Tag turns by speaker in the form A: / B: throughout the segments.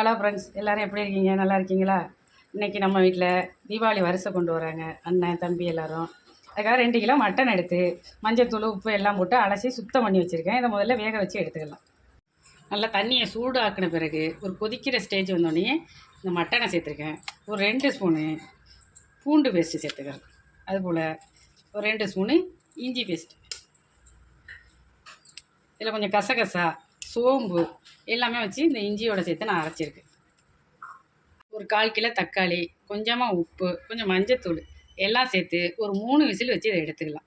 A: hello friends எல்லோரும் எப்படி இருக்கீங்க நல்லா இருக்கீங்களா இன்றைக்கி நம்ம வீட்டில் தீபாவளி வரிசை கொண்டு வராங்க அண்ணன் தம்பி எல்லோரும் அதுக்காக ரெண்டு கிலோ மட்டன் எடுத்து மஞ்சத்தூள் உப்பு எல்லாம் போட்டு அலசி சுத்தம் பண்ணி வச்சுருக்கேன் இதை முதல்ல வேக வச்சு எடுத்துக்கலாம் நல்லா தண்ணியை ஆக்கின பிறகு ஒரு கொதிக்கிற ஸ்டேஜ் வந்தோடனே இந்த மட்டனை சேர்த்துருக்கேன் ஒரு ரெண்டு ஸ்பூனு பூண்டு பேஸ்ட்டு சேர்த்துக்கிறேன் அதுபோல் ஒரு ரெண்டு ஸ்பூனு இஞ்சி பேஸ்ட்டு இதில் கொஞ்சம் கசகசா சோம்பு எல்லாமே வச்சு இந்த இஞ்சியோட சேர்த்து நான் அரைச்சிருக்கேன் ஒரு கால் கிலோ தக்காளி கொஞ்சமாக உப்பு கொஞ்சம் மஞ்சத்தூள் எல்லாம் சேர்த்து ஒரு மூணு விசில் வச்சு இதை எடுத்துக்கலாம்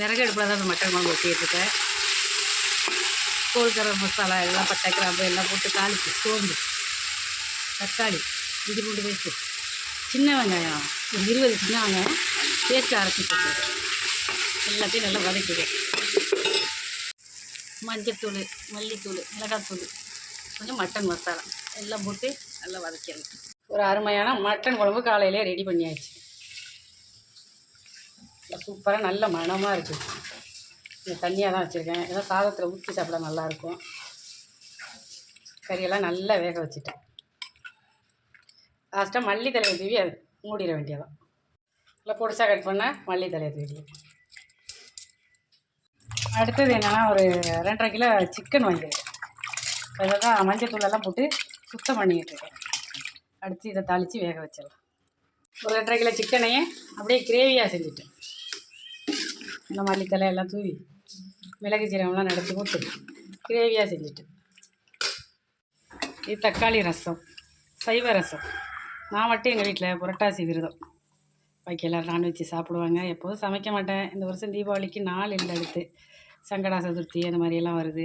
A: விறகு அடுப்பில் தான் மட்டன் குழம்பு வச்சுக்கிட்டுருக்கேன் தோல் கரம் மசாலா எல்லாம் பட்டை கிராம்பு எல்லாம் போட்டு தாளிச்சு சோம்பு தக்காளி இஞ்சி பூண்டு பேஸ்ட்டு சின்ன வெங்காயம் ஒரு இருபது சின்ன வெங்காயம் பேஸ்ட்டு அரைச்சி போட்டு எல்லாத்தையும் நல்லா வதக்கிடுவேன் மஞ்சத்தூள் மல்லித்தூள் மிளகாத்தூள் கொஞ்சம் மட்டன் மசாலா எல்லாம் போட்டு நல்லா வதக்கிடணும் ஒரு அருமையான மட்டன் குழம்பு காலையிலே ரெடி பண்ணியாச்சு சூப்பராக நல்ல மனமாக இருக்குது இந்த தண்ணியாக தான் வச்சுருக்கேன் எல்லாம் சாதத்தில் ஊற்றி சாப்பிட நல்லாயிருக்கும் கறியெல்லாம் நல்லா வேக வச்சுட்டேன் லாஸ்ட்டாக மல்லி தலையை தூவி அது மூடிட வேண்டியதான் இல்லை பொடிசாக கட் பண்ணால் மல்லி தலையை தூவி அடுத்தது என்னென்னா ஒரு ரெண்டரை கிலோ சிக்கன் வாங்கிடுவேன் அதை தான் மஞ்சத்தூளெல்லாம் போட்டு சுத்தம் பண்ணிக்கிட்டு இருக்கேன் அடுத்து இதை தாளித்து வேக வச்சிடலாம் ஒரு ரெண்டரை கிலோ சிக்கனையே அப்படியே கிரேவியாக செஞ்சுட்டேன் இந்த மல்லித்தலை எல்லாம் தூவி மிளகு சீரகம்லாம் நடத்து போட்டு கிரேவியாக செஞ்சுட்டேன் இது தக்காளி ரசம் சைவ ரசம் நான் மட்டும் எங்கள் வீட்டில் புரட்டாசி விரதம் பாக்கி எல்லோரும் நான்வெஜ் சாப்பிடுவாங்க எப்போதும் சமைக்க மாட்டேன் இந்த வருஷம் தீபாவளிக்கு நாள் இல்லை அடுத்து சங்கடா சதுர்த்தி அந்த மாதிரியெல்லாம் வருது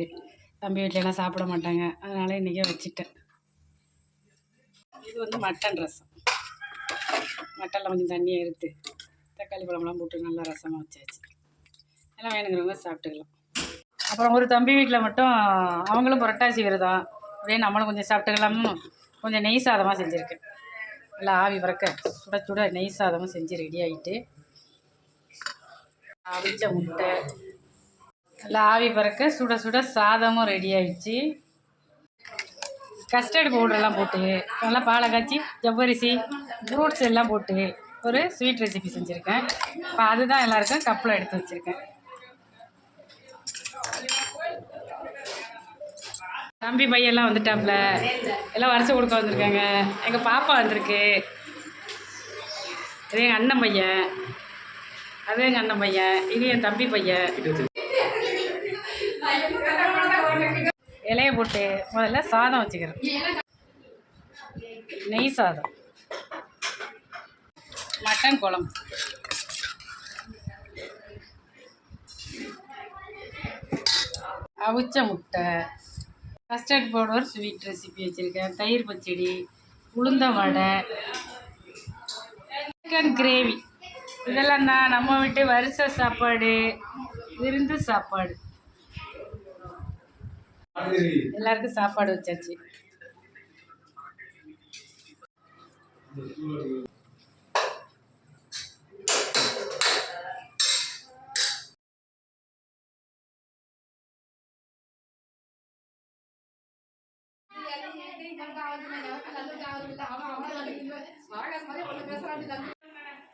A: தம்பி வீட்டிலலாம் சாப்பிட மாட்டாங்க அதனால் இன்றைக்கே வச்சுட்டேன் இது வந்து மட்டன் ரசம் மட்டனில் கொஞ்சம் தண்ணியை எடுத்து தக்காளி பழமெல்லாம் போட்டு நல்லா ரசமாக வச்சாச்சு எல்லாம் வேணுங்கிறவங்க சாப்பிட்டுக்கலாம் அப்புறம் ஒரு தம்பி வீட்டில் மட்டும் அவங்களும் புரட்டாசி விரதம் அப்படியே நம்மளும் கொஞ்சம் சாப்பிட்டுக்கலாம்னு கொஞ்சம் நெய் சாதமாக செஞ்சுருக்கேன் நல்லா ஆவி பறக்க சுட சுட நெய் சாதமும் செஞ்சு ரெடி ஆகிட்டு அவிச்ச முட்டை நல்லா ஆவி பறக்க சுட சுட சாதமும் ரெடி ஆயிடுச்சு கஸ்டர்டு பவுடர்லாம் போட்டு நல்லா பாலை காய்ச்சி ஜவ்வரிசி ஃப்ரூட்ஸ் எல்லாம் போட்டு ஒரு ஸ்வீட் ரெசிபி செஞ்சுருக்கேன் இப்போ அதுதான் எல்லாருக்கும் கப்பில் எடுத்து வச்சுருக்கேன் தம்பி பையெல்லாம் வந்துட்டாப்ல எல்லாம் வரிசை கொடுக்க வந்திருக்காங்க எங்கள் பாப்பா வந்திருக்கு இது எங்கள் அண்ணன் பையன் அது எங்கள் அண்ணன் பையன் இது என் தம்பி பையன் இலையை போட்டு முதல்ல சாதம் வச்சுக்கிறேன் நெய் சாதம் மட்டன் குழம்பு அவிச்ச முட்டை கஸ்டர்ட் பவுடர் ஸ்வீட் ரெசிபி வச்சுருக்கேன் தயிர் பச்சடி உளுந்த வடை சிக்கன் கிரேவி இதெல்லாம் தான் நம்ம வீட்டு வருஷ சாப்பாடு விருந்து சாப்பாடு எல்லாருக்கும் சாப்பாடு வச்சாச்சு ஆகாஷ் மாதிரி ஒன்று பேசுறாங்க